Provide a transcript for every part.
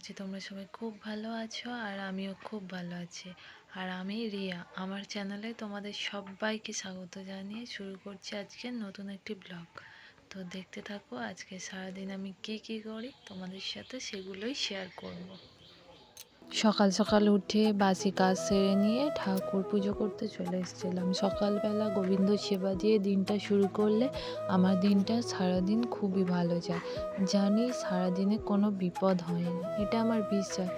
করছি, তোমরা সবাই খুব ভালো আছো আর আমিও খুব ভালো আছি আর আমি রিয়া, আমার চ্যানেলে তোমাদের সবাইকে স্বাগত জানিয়ে শুরু করছি আজকে নতুন একটি ব্লগ তো দেখতে থাকো, আজকে সারাদিন আমি কি কি করি, তোমাদের সাথে সেগুলোই শেয়ার করব। সকাল সকাল উঠে বাসি কাজ সেরে নিয়ে ঠাকুর পুজো করতে চলে এসেছিলাম। সকালবেলা গোবিন্দ সেবা দিয়ে দিনটা শুরু করলে আমার দিনটা সারাদিন খুবই ভালো যায়। জানি সারাদিনে কোনো বিপদ হয় না এটা আমার বিশ্বাস।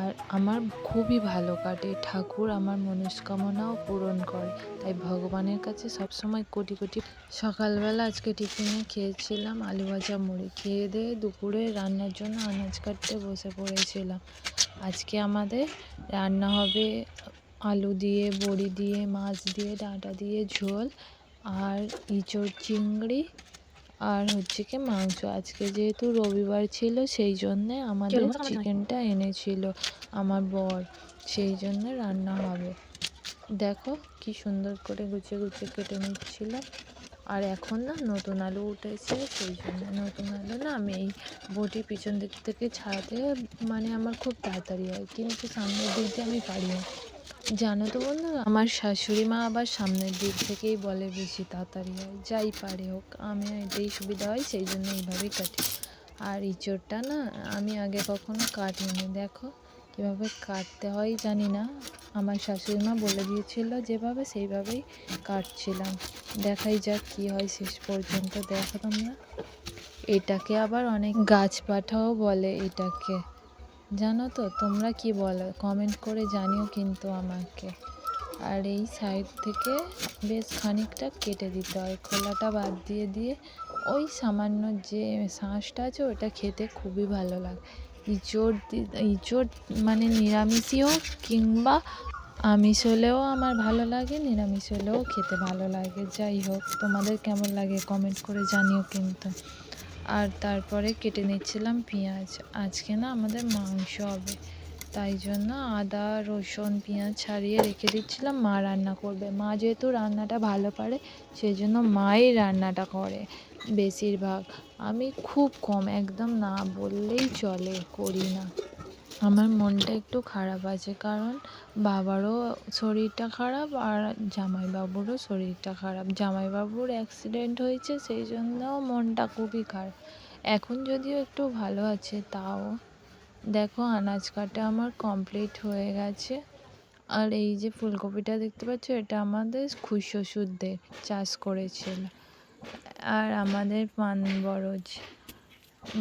আর আমার খুবই ভালো কাটে। ঠাকুর আমার মনস্কামনাও পূরণ করে। তাই ভগবানের কাছে সবসময় কোটি কোটি সকালবেলা আজকে টিফিনে খেয়েছিলাম আলু ভাজা মুড়ি। খেয়ে দিয়ে দুপুরে রান্নার জন্য আনাজ কাটতে বসে পড়েছিলাম। আজকে আমাদের রান্না হবে আলু দিয়ে, বড়ি দিয়ে, মাছ দিয়ে, ডাঁটা দিয়ে ঝোল আর ইঁচড় চিংড়ি আর হচ্ছে কি মাংস। আজকে যেহেতু রবিবার ছিল সেই জন্যে আমাদের চিকেনটা এনেছিল আমার বর। সেই জন্য রান্না হবে। দেখো কি সুন্দর করে গুছিয়ে গুছিয়ে কেটে নিচ্ছিল। আর এখন না নতুন আলু উঠেছে সেই জন্য নতুন আলু না আমি এই বটি পিছন দিক থেকে ছাড়াতে মানে আমার খুব তাড়াতাড়ি হয়। কিন্তু সামনের দিক দিয়ে আমি পারি না জানো তো বন্ধু, আমার শাশুড়ি মা আবার সামনের দিক থেকেই বলে বেশি তাড়াতাড়ি হয়। যাই পারে হোক, আমি এটাই সুবিধা হয়, সেই জন্য এইভাবেই কাটি। আর ইঁচড়টা না, আমি আগে কখনো কাটিনি। দেখো কীভাবে কাটতে হয় জানি না। আমার শাশুড়ি মা বলে দিয়েছিল যেভাবে সেইভাবেই কাটছিলাম। দেখাই যাক কী হয় শেষ পর্যন্ত, দেখো তোমরা। এটাকে আবার অনেক গাছ পাঠাও বলে এটাকে। জানো তো, তোমরা কি বলো? কমেন্ট করে জানিও কিন্তু আমাকে। আর এই সাইড থেকে বেশ খানিকটা কেটে দিতে হয়। খোলাটা বাদ দিয়ে দিয়ে ওই সামান্য যে শাঁসটা আছে, ওটা খেতে খুবই ভালো লাগে। ইঁচড় ইঁচড় মানে নিরামিষই হোক কিংবা আমিষ হলেও আমার ভালো লাগে নিরামিষ হলেও খেতে ভালো লাগে। যাই হোক, তোমাদের কেমন লাগে কমেন্ট করে জানিও কিন্তু। আর তারপরে কেটে নিচ্ছিলাম পেঁয়াজ। আজকে না আমাদের মাংস হবে। তাই জন্য আদা, রসুন, পেঁয়াজ ছাড়িয়ে রেখে দিচ্ছিলাম। মা রান্না করবে। মা যেহেতু রান্নাটা ভালো পারে সেই জন্য মাই রান্নাটা করে বেশিরভাগ। আমি খুব কম, একদম না বললেই চলে, করি না। আমার মনটা একটু খারাপ আছে, কারণ বাবারও শরীরটা খারাপ আর জামাইবাবুরও শরীরটা খারাপ। জামাইবাবুর অ্যাক্সিডেন্ট হয়েছে, সেই জন্যও মনটা খুবই খারাপ। এখন যদিও একটু ভালো আছে, তাও দেখো আনাজ কাটা আমার কমপ্লিট হয়ে গেছে। আর এই যে ফুলকপিটা দেখতে পাচ্ছ, এটা আমাদের খুশশুরদের চাষ করেছিল। আর আমাদের পান বরজ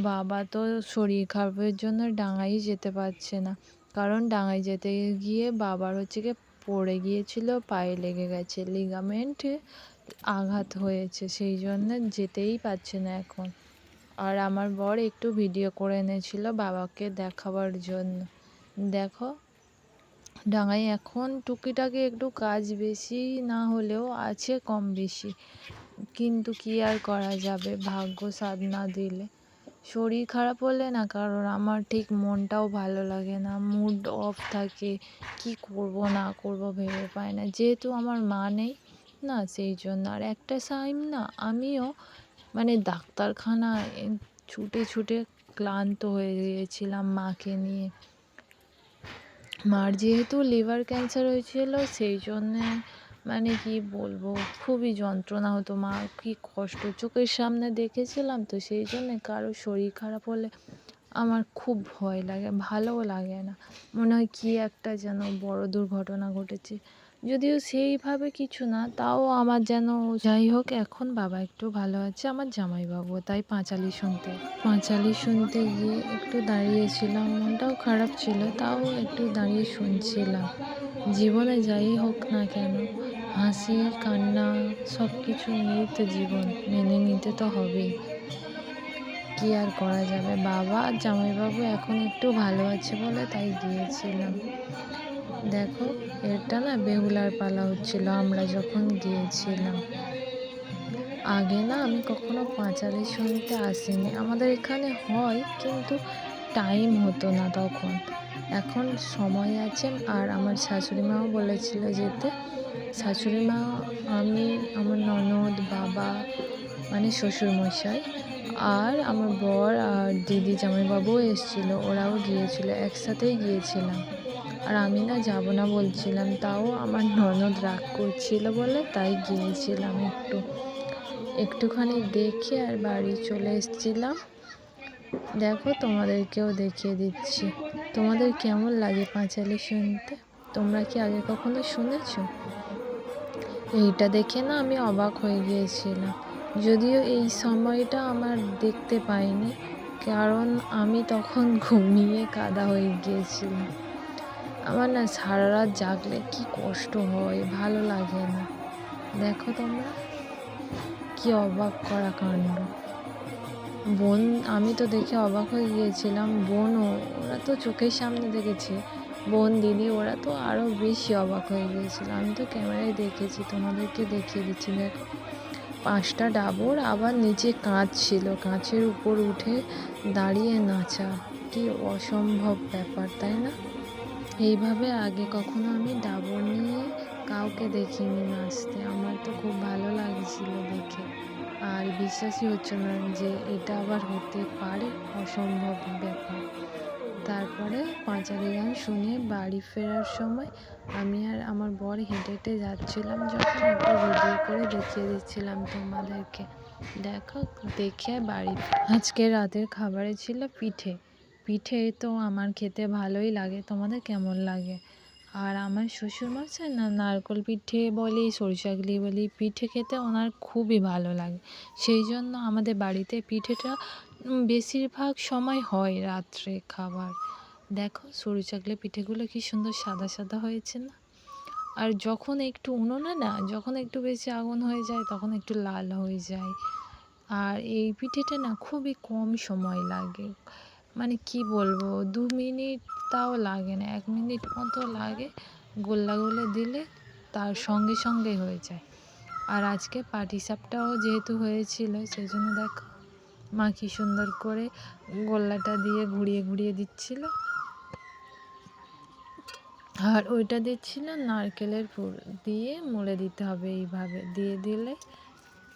বাবা তো শরীর খারাপের জন্য ডাঙাই যেতে পারছে না। কারণ ডাঙায় যেতে গিয়ে বাবার হচ্ছে গিয়ে পড়ে গিয়েছিল, পায়ে লেগে গেছে লিগামেন্টে আঘাত হয়েছে, সেই জন্য যেতেই পারছে না এখন। আর আমার বর একটু ভিডিও করে এনেছিল বাবাকে দেখাবার জন্য। দেখো ডাঙায় এখন টুকিটাকি একটু কাজ বেশি না হলেও আছে কম বেশি। কিন্তু কি আর করা যাবে? ভাগ্য সাধ না দিলে। শরীর খারাপ হলে না কারোর, আমার ঠিক মনটাও ভালো লাগে না মুড অফ থাকে, কি করব, না করব ভেবে পাই না। যেহেতু আমার মা নেই না, সেই জন্য। আর একটা টাইম না, আমিও মানে ডাক্তারখানায় ছুটে ছুটে ক্লান্ত হয়ে গিয়েছিলাম মাকে নিয়ে। মার যেহেতু লিভার ক্যান্সার হয়েছিল, সেই জন্যে মানে কি বলব, খুবই যন্ত্রণা হতো মা, কি কষ্ট। চোখের সামনে দেখেছিলাম তো সেই জন্যে কারও শরীর খারাপ হলে আমার খুব ভয় লাগে, ভালোও লাগে না। মনে হয় কী একটা যেন বড় দুর্ঘটনা ঘটেছে। যদিও সেইভাবে কিছু না, তাও আমার যেন যাই হোক, এখন বাবা একটু ভালো আছে, আমার জামাইবাবু তাই পাঁচালি শুনতে পাঁচালি শুনতে গিয়ে একটু দাঁড়িয়েছিলাম, মনটাও খারাপ ছিল, তাও একটু দাঁড়িয়ে শুনছিলাম। জীবনে যাই হোক না কেন হাসি, কান্না সব কিছু নিয়েই তো জীবন। মেনে নিতে তো হবেই। কী আর করা যাবে? বাবা জামাইবাবু এখন একটু ভালো আছে বলে তাই গিয়েছিলাম। দেখো এটা না বেহুলার পালা হচ্ছিল, আমরা যখন গিয়েছিলাম। আগে না আমি কখনো পাঁচালি শুনতে আসিনি। আমাদের এখানে হয়, কিন্তু টাইম হতো না তখন। এখন সময় আছে আর আমার শাশুড়ি মাও বলেছিল যেতে। শাশুড়ি মা, আমি, আমার ননদ, বাবা মানে শ্বশুরমশাই আর আমার বর আর দিদি জামাইবাবুও এসেছিল। ওরাও গিয়েছিল, একসাথেই গিয়েছিলাম। আর আমি না যাব না বলছিলাম, তাও আমার ননদ রাগ করছিল বলে তাই গিয়েছিলাম একটু। একটুখানি দেখে আর বাড়ি চলে এসেছিলাম। দেখো, তোমাদেরকেও দেখিয়ে দিচ্ছি। তোমাদের কেমন লাগে পাঁচালি শুনতে? তোমরা কি আগে কখনো শুনেছো? এইটা দেখে না আমি অবাক হয়ে গিয়েছিলাম। যদিও এই সময়টা আমার দেখতে পাইনি, কারণ আমি তখন ঘুমিয়ে কাদা হয়ে গিয়েছিলাম। আমার না সারা রাত জাগলে কি কষ্ট হয়, ভালো লাগে না। দেখো তোমরা, কি অবাক করা কাণ্ড। বোন, আমি তো দেখে অবাক হয়ে গিয়েছিলাম। বোনও ওরা তো চোখের সামনে দেখেছে। বোন, দিদি, ওরা তো আরও বেশি অবাক হয়ে গিয়েছিল। আমি তো ক্যামেরায় দেখেছি, তোমাদেরকে দেখিয়ে দিচ্ছি। দেখো, পাঁচটা ডাবর আবার নিচে কাঁচ ছিল। কাঁচের উপর উঠে দাঁড়িয়ে নাচা। কি অসম্ভব ব্যাপার, তাই না? এইভাবে আগে কখনো আমি ডাবর নিয়ে কাউকে দেখিনি নাচতে। আমার তো খুব ভালো লাগছিল দেখে। আর বিশ্বাসই হচ্ছে না যে এটা আবার হতে পারে অসম্ভব ব্যাপার। তারপরে পাঁচালি গান শুনে বাড়ি ফেরার সময় আমি আর আমার বর হেঁটে হেঁটে যাচ্ছিলাম যখন একটু ভিডিও করে দেখিয়ে দিচ্ছিলাম তোমাদেরকে। দেখো, দেখে বাড়ি। আজকে রাতের খাবারে ছিল পিঠে। পিঠে তো আমার খেতে ভালোই লাগে। তোমাদের কেমন লাগে? আর আমার শ্বশুর শ্বশুরমশাই না নারকোল পিঠে বলি সরিষাগুলি বলি পিঠে খেতে ওনার খুবই ভালো লাগে। সেই জন্য আমাদের বাড়িতে পিঠেটা বেশিরভাগ সময় হয় রাত্রে খাবার। দেখো সরু চাকলে পিঠেগুলো কি সুন্দর সাদা সাদা হয়েছে না? আর যখন একটু উনুনে না, যখন একটু বেশি আগুন হয়ে যায়, তখন একটু লাল হয়ে যায়। আর এই পিঠেটা না খুবই কম সময় লাগে। মানে কি বলব, দু মিনিট তাও লাগে না, এক মিনিট মতো লাগে গোল্লা গুলে দিলে তার সঙ্গে সঙ্গে হয়ে যায়। আর আজকে পাটিসাপটাও যেহেতু হয়েছিল সেই জন্য দেখো মা কি সুন্দর করে গোল্লাটা দিয়ে ঘুরিয়ে ঘুরিয়ে দিচ্ছিল। আর ওইটা দিচ্ছিল নারকেলের পুর দিয়ে মুড়ে দিতে হবে এইভাবে, দিয়ে দিলে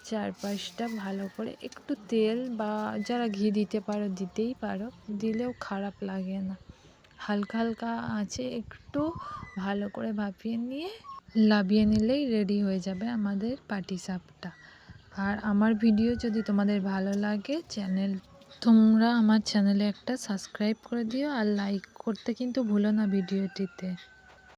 চারপাশটা ভালো করে একটু তেল বা যারা ঘি দিতে পারো, দিতেই পারো, দিলেও খারাপ লাগে না। হালকা হালকা আছে একটু ভালো করে ভাপিয়ে নিয়ে লাবিয়ে নিলেই রেডি হয়ে যাবে আমাদের পাটিসাপটা আর আমার ভিডিও যদি তোমাদের ভালো লাগে চ্যানেল তোমরা আমার চ্যানেলে একটা সাবস্ক্রাইব করে দিও আর লাইক করতে কিন্তু ভুলো না ভিডিওটিতে